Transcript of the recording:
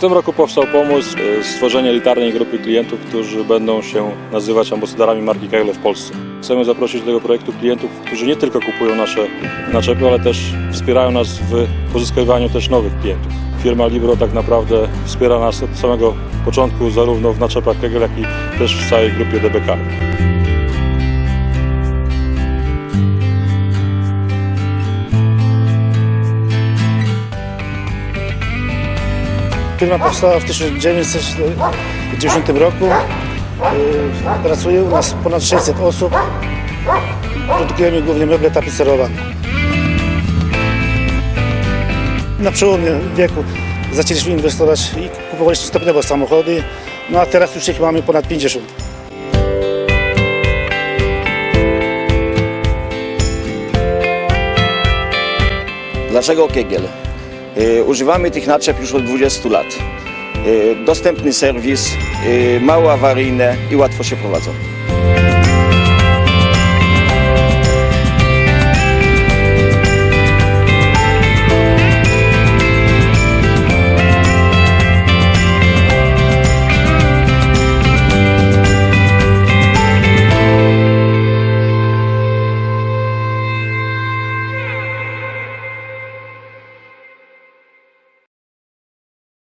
tym roku powstał pomysł e, stworzenia elitarnej grupy klientów, którzy będą się nazywać ambasadorami marki Kegle w Polsce. Chcemy zaprosić do tego projektu klientów, którzy nie tylko kupują nasze naczepy, ale też wspierają nas w pozyskiwaniu też nowych klientów. Firma Libro tak naprawdę wspiera nas od samego początku, zarówno w naczepach Kegel, jak i też w całej grupie DBK. Firma powstała w 1990 roku. Yy, Pracuje u nas ponad 600 osób. Produkujemy głównie meble tapicerowane. Na przełomie wieku zaczęliśmy inwestować i kupowaliśmy stopniowo samochody, no a teraz już ich mamy ponad 50. Dlaczego Kegiel? Y, Używamy tych naczep już od 20 lat. Y, Dostępny serwis, y, mało awaryjne i łatwo się prowadzą.